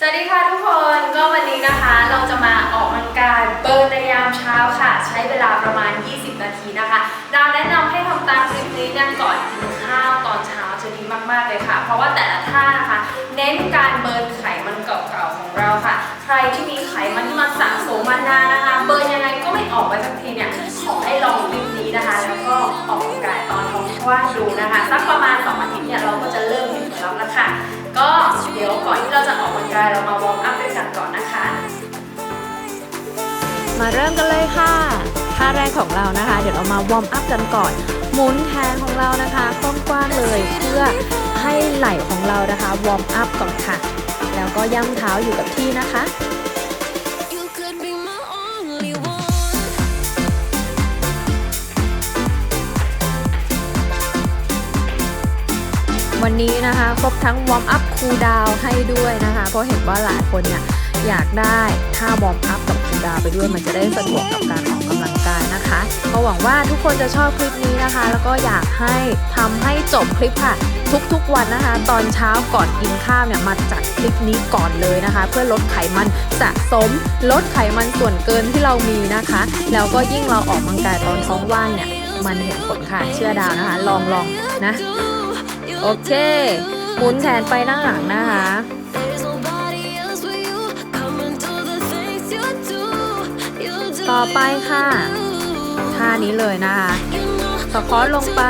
สวัสดีค่ะทุกคนก็วันนี้นะคะเราจะมาออกกำลังกายเบิร์นในยามเช้าค่ะ ใช้เวลาประมาณ 20 นาทีนะคะ ดาวแนะนำให้ทำตามคลิปนี้เนี่ยก่อนกินข้าวตอนเช้าจะดีมากๆเลยค่ะ เพราะว่าแต่ละท่านะคะ เน้นการเบิร์นไขมันเก่าๆของเราค่ะ ใครที่มีไขมันที่มันสะสมมานานนะคะ เบิร์นยังไงก็ไม่ออกไปสักทีเนี่ยขอให้ลองคลิปนี้นะคะ แล้วก็ออกกำลังกายตอนท้องว่างดูนะคะสักประมาณ2อาทิตย์เนี่ยเราก็จะเริ่มเห็นผลลัพธ์แล้วค่ะ ก็เดี๋ยวก่อนที่เราจะออกกำลังกายเรามาวอร์มอัพด้วยกันก่อนนะคะ มาเริ่มกันเลยค่ะท่าแรกของเรานะคะ เดี๋ยวเรามาวอร์มอัพกันก่อน หมุนแขนของเรานะคะกว้างๆเลยเพื่อให้ไหล่ของเรานะคะวอร์มอัพก่อนค่ะ แล้วก็ย่ำเท้าอยู่กับที่นะคะ วันนี้นะคะ ครบทั้งวอร์มอัพคูลดาวให้ด้วยนะคะ เพราะเห็นว่าหลายคนเนี่ยอยากได้ท่าวอร์มอัพกับคูลดาวไปด้วยมันจะได้สะดวกกับการออกกำลังกายนะคะก็หวังว่าทุกคนจะชอบคลิปนี้นะคะ แล้วก็อยากให้ทำให้จบคลิปค่ะ ทุกๆวันนะคะ ตอนเช้าก่อนกินข้าวเนี่ยมาจัดคลิปนี้ก่อนเลยนะคะ เพื่อลดไขมันสะสม ลดไขมันส่วนเกินที่เรามีนะคะ แล้วก็ยิ่งเราออกกำลังกายตอนท้องว่างเนี่ยมันเห็นผลค่ะเชื่อดาวนะคะ ลองลองๆนะ โอเค หมุนแขนไปด้านหลังนะคะ ต่อไปค่ะ ท่านี้เลยนะคะสะคอลงไป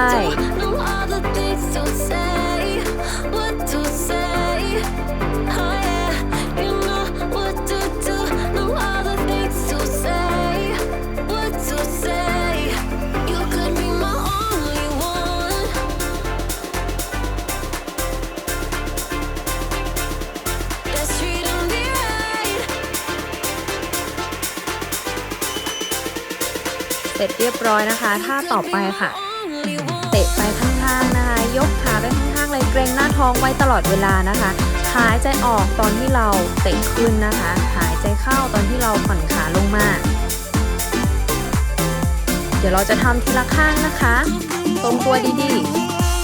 เสร็จเรียบร้อยนะคะท่าต่อไปค่ะ เตะไปข้างๆนะคะ ยกขาไปข้างๆเลยเกรงหน้าท้องไว้ตลอดเวลานะคะ หายใจออกตอนที่เราเตะขึ้นนะคะ หายใจเข้าตอนที่เราผ่อนขาลงมา เดี๋ยวเราจะทำทีละข้างนะคะทรงตัวดี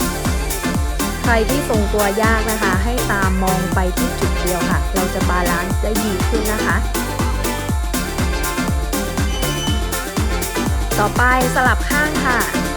ๆ ใครที่ทรงตัวยากนะคะ ให้ตามมองไปที่จุดเดียวค่ะ เราจะบาลานซ์ได้ดีขึ้นนะคะ ต่อไปสลับข้างค่ะ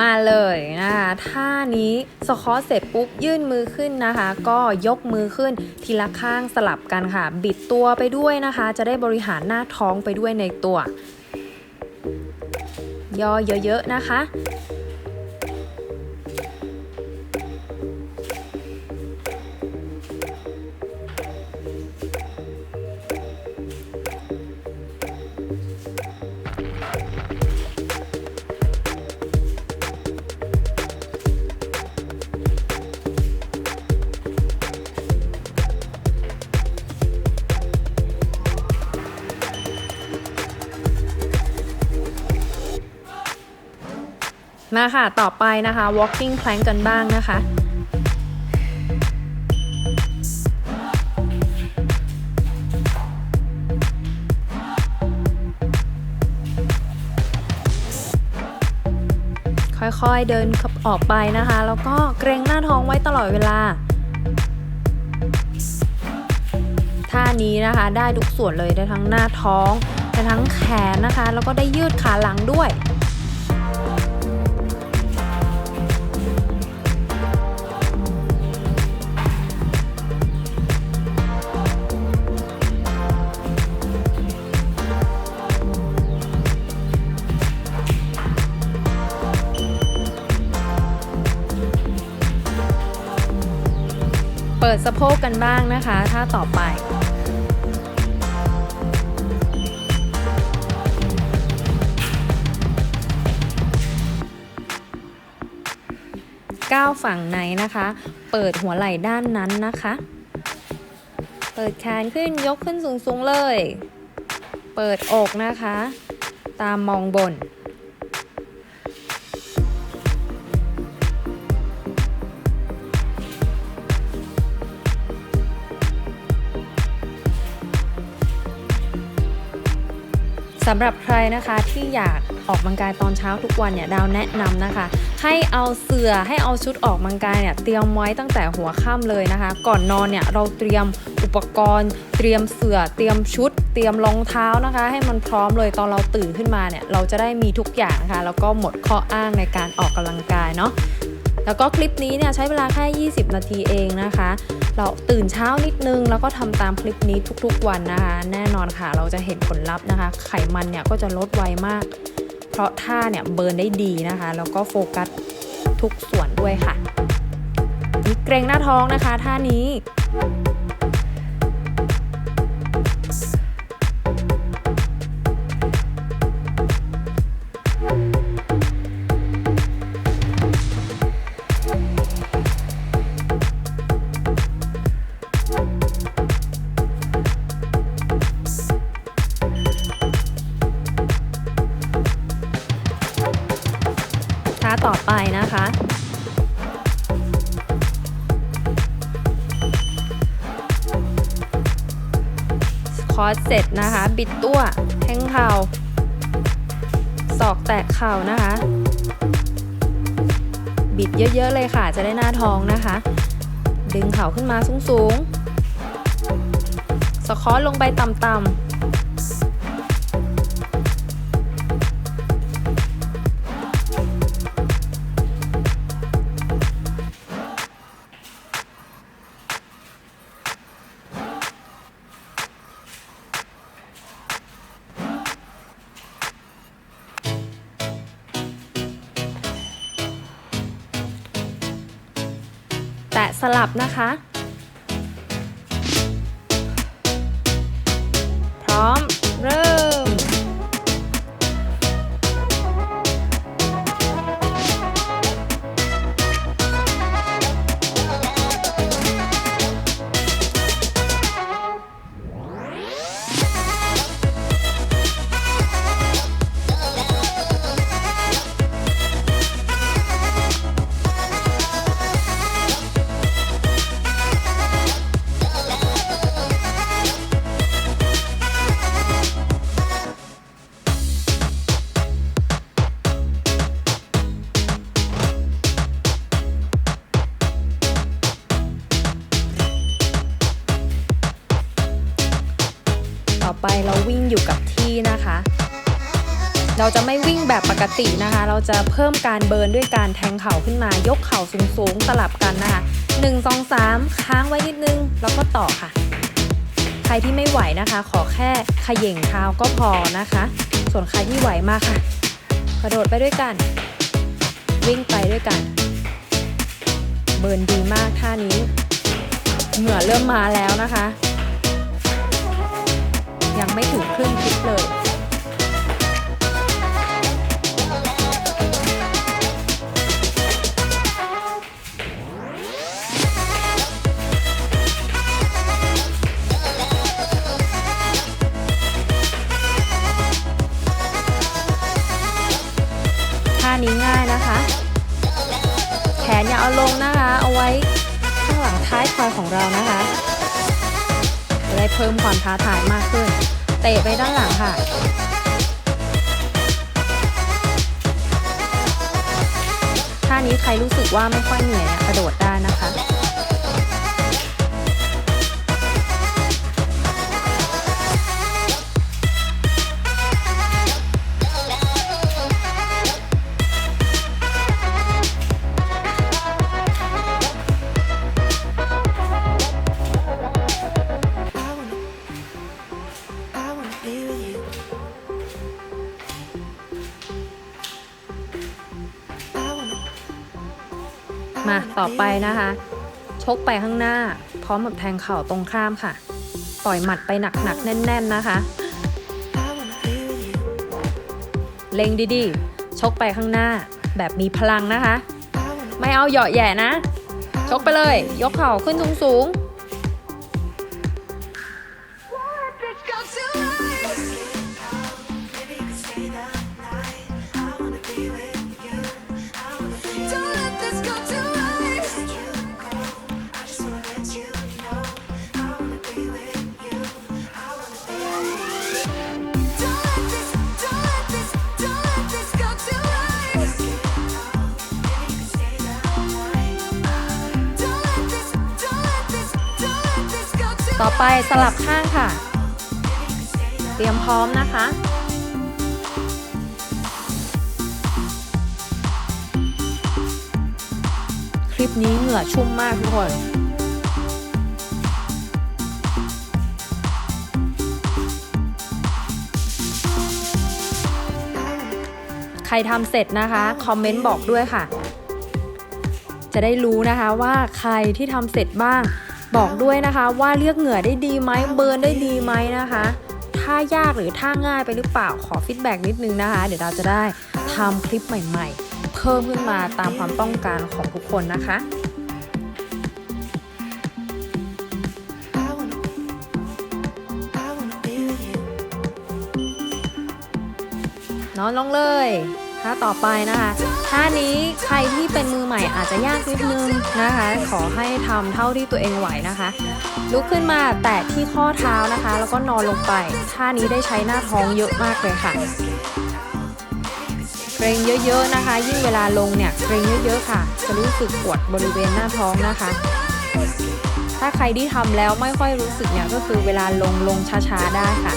มาเลยนะคะท่านี้สควอตเสร็จปุ๊บยื่นมือขึ้นนะคะ ก็ยกมือขึ้นทีละข้างสลับกันค่ะ บิดตัวไปด้วยนะคะ จะได้บริหารหน้าท้องไปด้วยในตัว ย่อเยอะๆนะคะ มาค่ะต่อไปนะคะ walking plank กันบ้างนะคะค่อยๆ เดินออกไปนะคะ แล้วก็เกรงหน้าท้องไว้ตลอดเวลา ท่านี้นะคะได้ทุกส่วนเลยได้ทั้งหน้าท้องได้ทั้งแขนนะคะ แล้วก็ได้ยืดขาหลังด้วย ปิดสะโพกกันบ้างนะคะท่าต่อไปก้าวฝั่งในนะคะ เปิดหัวไหล่ด้านนั้นนะคะ เปิดแขนขึ้นยกขึ้นสูงๆเลย เปิดอกนะคะ ตามมองบน สำหรับใครนะคะที่อยากออกกำลังกายตอนเช้าทุกวันเนี่ยดาวแนะนำนะคะ ให้เอาเสื่อให้เอาชุดออกกำลังกายเนี่ยเตรียมไว้ตั้งแต่หัวค่ำเลยนะคะ ก่อนนอนเนี่ยเราเตรียมอุปกรณ์ เตรียมเสื่อเตรียมชุด เตรียมรองเท้านะคะ ให้มันพร้อมเลยตอนเราตื่นขึ้นมาเนี่ยเราจะได้มีทุกอย่างนะคะแล้วก็หมดข้ออ้างในการออกกำลังกายเนาะ แล้วก็คลิปนี้เนี่ยใช้เวลาแค่ 20 นาทีเองนะคะ เราตื่นเช้านิดนึง แล้วก็ทำตามคลิปนี้ทุกๆวันนะคะ แน่นอนค่ะเราจะเห็นผลลัพธ์นะคะ ไขมันเนี่ยก็จะลดไวมาก เพราะท่าเนี่ยเบิร์นได้ดีนะคะ แล้วก็โฟกัสทุกส่วนด้วยค่ะมีเกรงหน้าท้องนะคะท่านี้ อร์สเสร็จนะคะ บิดตัวแทงเข่าศอกแตะเข่านะคะ บิดเยอะๆเลยค่ะ จะได้หน้าท้องนะคะ ดึงเข่าขึ้นมาสูงๆสะคอร์ลงไปต่ำๆ ดับนะคะ นะคะ เราจะไม่วิ่งแบบปกตินะคะ เราจะเพิ่มการเบิร์นด้วยการแทงเข่าขึ้นมา ยกเข่าสูงๆสลับกันนะคะ1 2 3 ค้างไว้นิดนึง แล้วก็ต่อค่ะ ใครที่ไม่ไหวนะคะ ขอแค่ขย่งเท้าก็พอนะคะ ส่วนใครที่ไหวมากค่ะ กระโดดไปด้วยกัน วิ่งไปด้วยกัน เบิร์นดีมากท่านี้ เหงื่อเริ่มมาแล้วนะคะ ยังไม่ถึงครึ่งคลิปเลยานี้ง่ายนะคะ แขนอย่าเอาลงนะคะ เอาไว้ข้างหลังท้ายคอยของเรานะคะจะได้เพิ่มความท้าทายมากขึ้น เตะไปด้านหลังค่ะท่านี้ใครรู้สึกว่าไม่ค่อยเหนื่อยกระโดดได้นะคะ ต่อไปนะคะ ชกไปข้างหน้า พร้อมกับแทงเข่าตรงข้ามค่ะ ต่อยหมัดไปหนักๆแน่น ๆนะคะ เล็งดีๆ ชกไปข้างหน้า แบบมีพลังนะคะ ไม่เอาเหยาะแย่นะ ชกไปเลย ยกเข่าขึ้นสูง ต่อไปสลับข้างค่ะ เตรียมพร้อมนะคะ คลิปนี้เหงื่อชุ่มมากทุกคนใครทำเสร็จนะคะ คอมเมนต์บอกด้วยค่ะ จะได้รู้นะคะว่าใครที่ทำเสร็จบ้าง บอกด้วยนะคะว่าเลือกเหงื่อได้ดีไหมเบิร์นได้ดีไหมนะคะถ้ายากหรือถ้าง่ายไปหรือเปล่าขอฟีดแบ็กนิดนึงนะคะ เดี๋ยวเราจะได้ทำคลิปใหม่ ๆ เพิ่มขึ้นมาตามความต้องการของทุกคนนะคะนอนลงเลย ท่าต่อไปนะคะท่านี้ใครที่เป็นมือใหม่อาจจะยากนิดนึงนะคะ ขอให้ทำเท่าที่ตัวเองไหวนะคะ ลุกขึ้นมาแตะที่ข้อเท้านะคะ แล้วก็นอนลงไปท่านี้ได้ใช้หน้าท้องเยอะมากเลยค่ะเกรงเยอะๆนะคะ ยิ่งเวลาลงเนี่ยเกรงเยอะๆค่ะ จะรู้สึกปวดบริเวณหน้าท้องนะคะ ถ้าใครที่ทำแล้วไม่ค่อยรู้สึกเนี่ยก็คือเวลาลงลงช้าๆได้ค่ะ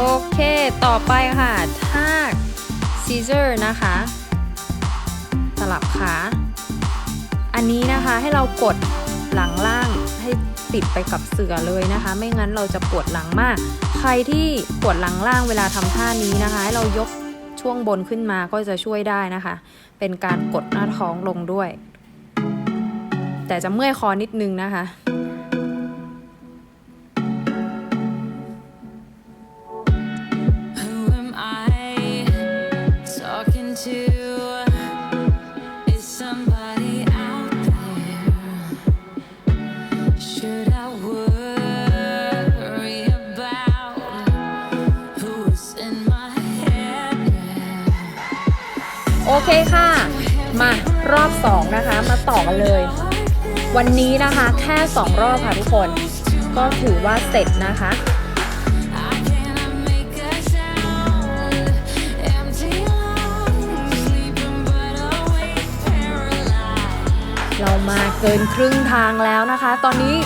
โอเคต่อไปค่ะท่า Caesar นะคะ สลับขาอันนี้นะคะให้เรากดหลังล่างให้ติดไปกับเสือเลยนะคะ ไม่งั้นเราจะปวดหลังมาก ใครที่ปวดหลังล่างเวลาทำท่านี้นะคะ ให้เรายกช่วงบนขึ้นมาก็จะช่วยได้นะคะ เป็นการกดหน้าท้องลงด้วย แต่จะเมื่อยคอนิดนึงนะคะ โอเคค่ะ มารอบ 2 นะคะ มาต่อกันเลย วันนี้นะคะแค่ 2 รอบค่ะทุกคน ก็ถือว่าเสร็จนะคะ เรามาเกินครึ่งทางแล้วนะคะ ตอนนี้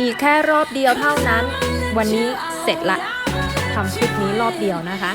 อีกแค่รอบเดียวเท่านั้น วันนี้เสร็จละทำคลิปนี้รอบเดียวนะคะ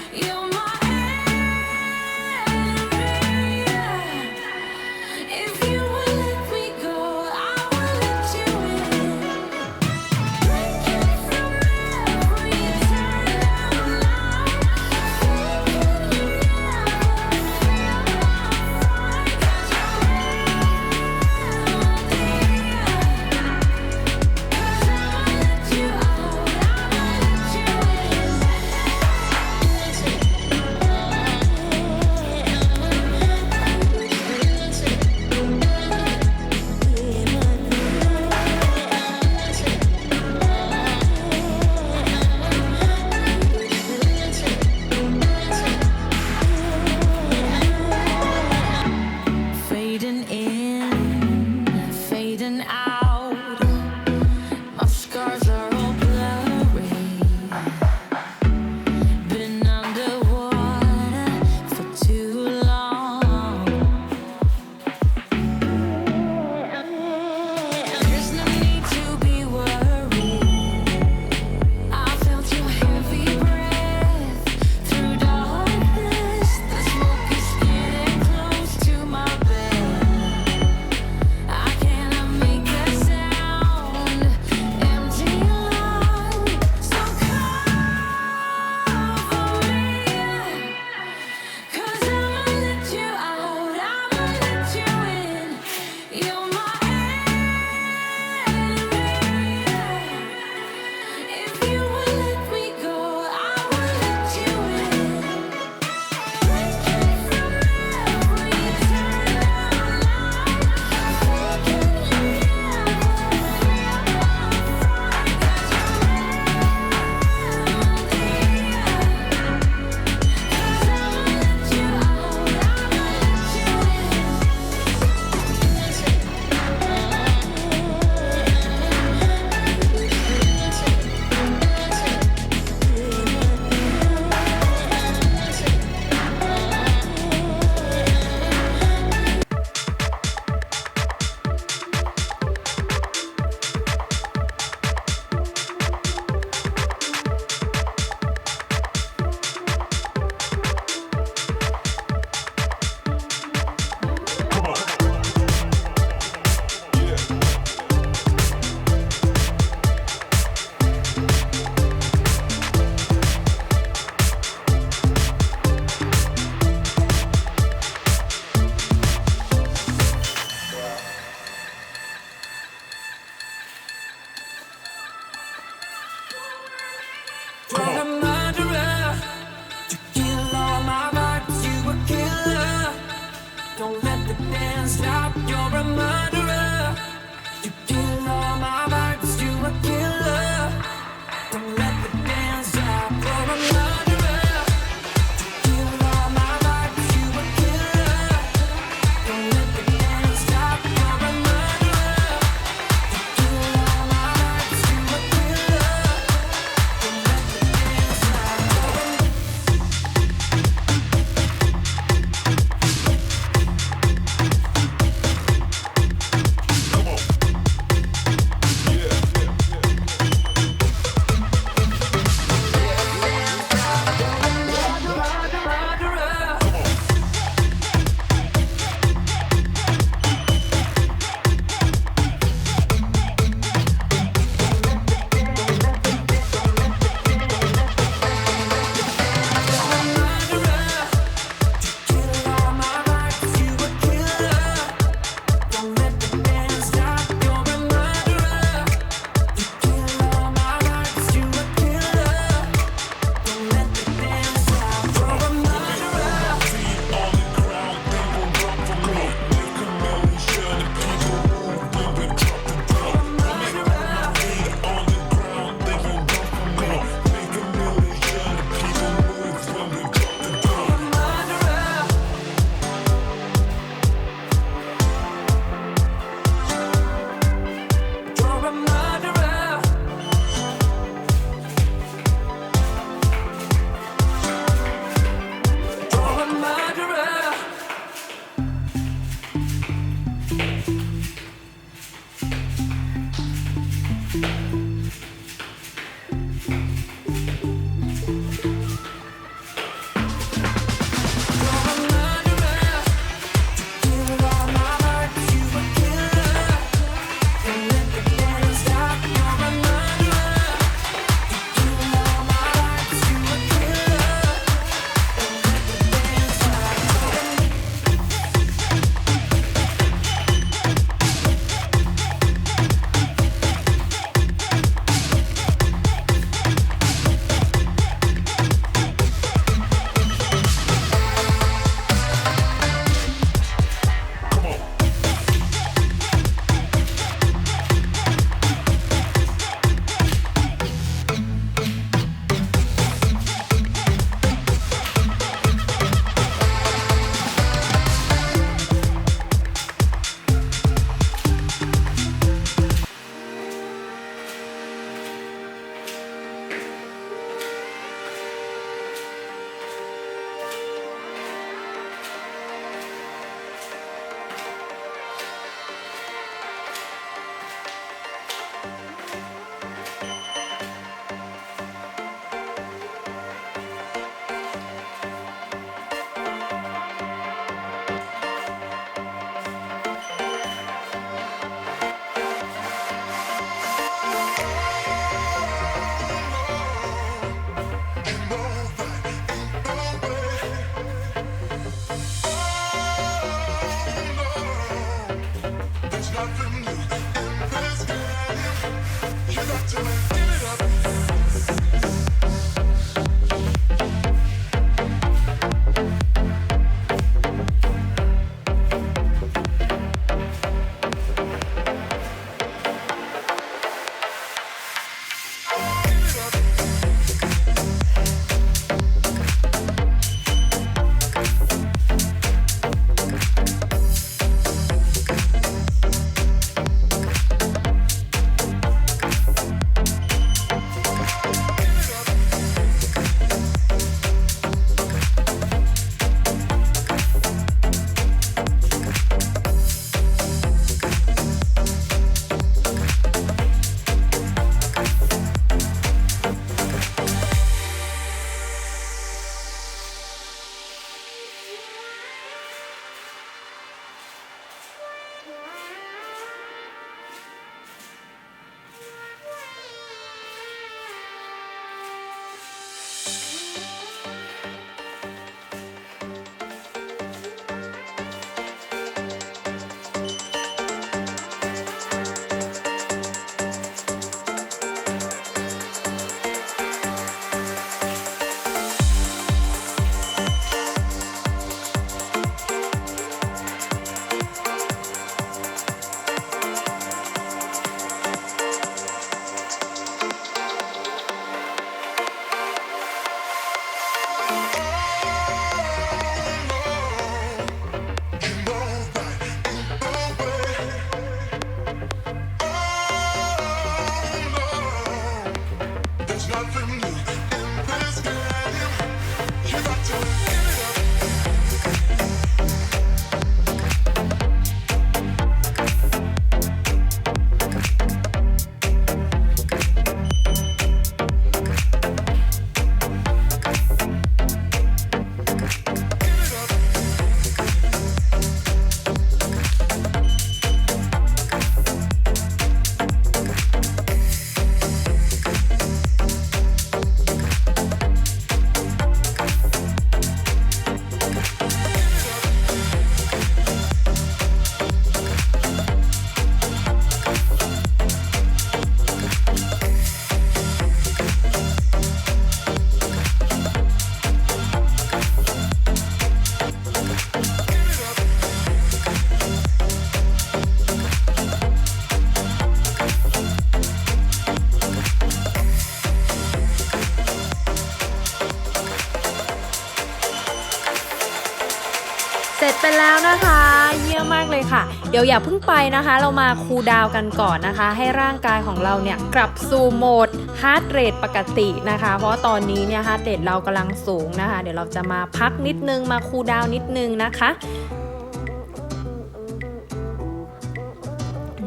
เดี๋ยวอย่าเพิ่งไปนะคะ เรามาคูลดาวน์กันก่อนนะคะ ให้ร่างกายของเราเนี่ยกลับสู่โหมดฮาร์ดเรทปกตินะคะ เพราะตอนนี้เนี่ยฮาร์ดเรทเรากำลังสูงนะคะ เดี๋ยวเราจะมาพักนิดนึงมาคูลดาวน์นิดนึงนะคะ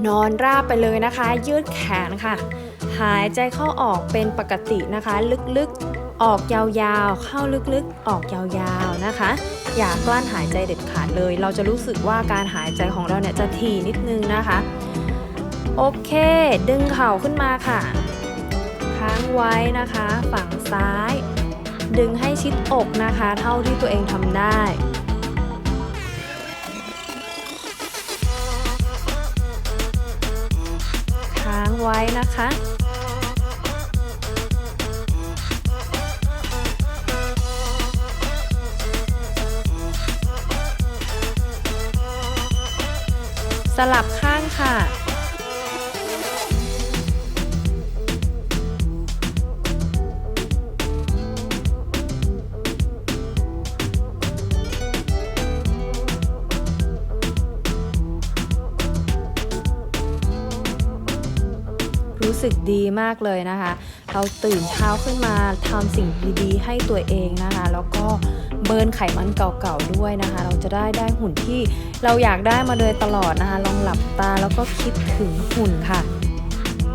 นอนราบไปเลยนะคะ ยืดแขนค่ะ หายใจเข้าออกเป็นปกตินะคะ ลึกๆ ออกยาวๆ เข้าลึกๆ ออกยาวๆนะคะ อย่ากลั้นหายใจเด็ดขาดเลย เราจะรู้สึกว่าการหายใจของเราเนี่ยจะถี่นิดนึงนะคะ โอเค ดึงเข่าขึ้นมาค่ะ ค้างไว้นะคะ ฝั่งซ้าย ดึงให้ชิดอกนะคะ เท่าที่ตัวเองทำได้ค้างไว้นะคะ สลับข้างค่ะ รู้สึกดีมากเลยนะคะ เราตื่นเช้าขึ้นมาทำสิ่งดีๆ ให้ตัวเองนะคะ แล้วก็เบิร์นไขมันเก่าๆด้วยนะคะ เราจะได้ได้หุ่นที่เราอยากได้มาโดยตลอดนะคะ ลองหลับตาแล้วก็คิดถึงหุ่นค่ะ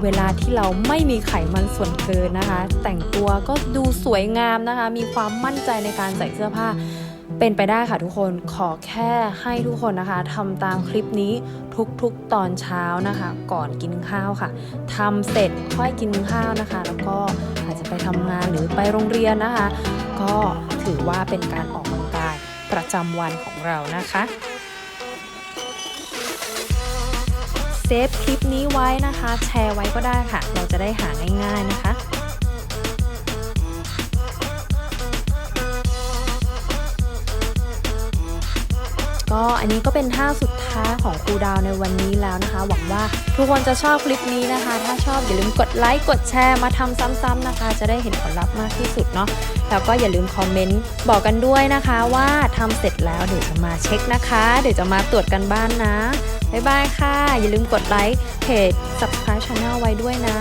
เวลาที่เราไม่มีไขมันส่วนเกินนะคะ แต่งตัวก็ดูสวยงามนะคะ มีความมั่นใจในการใส่เสื้อผ้า เป็นไปได้ค่ะทุกคนขอแค่ให้ทุกคนนะคะทำตามคลิปนี้ทุกๆตอนเช้านะคะ ก่อนกินข้าวค่ะทำเสร็จค่อยกินข้าวนะคะ แล้วก็อาจจะไปทำงานหรือไปโรงเรียนนะคะ ก็ถือว่าเป็นการออกกำลังกายประจำวันของเรานะคะเซฟคลิปนี้ไว้นะคะ แชร์ไว้ก็ได้ค่ะ เราจะได้หาง่ายๆนะคะ ก็อันนี้ก็เป็นท่าสุดท้ายของครูดาวในวันนี้แล้วนะคะ หวังว่าทุกคนจะชอบคลิปนี้นะคะ ถ้าชอบอย่าลืมกดไลค์กดแชร์มาทำซ้ำๆนะคะ จะได้เห็นผลลัพธ์มากที่สุดเนาะแล้วก็อย่าลืมคอมเมนต์บอกกันด้วยนะคะว่าทำเสร็จแล้วเดี๋ยวจะมาเช็คนะคะ เดี๋ยวจะมาตรวจกันบ้านนะบ๊ายบายค่ะ อย่าลืมกดไลค์เพจ subscribe channel ไว้ด้วยนะ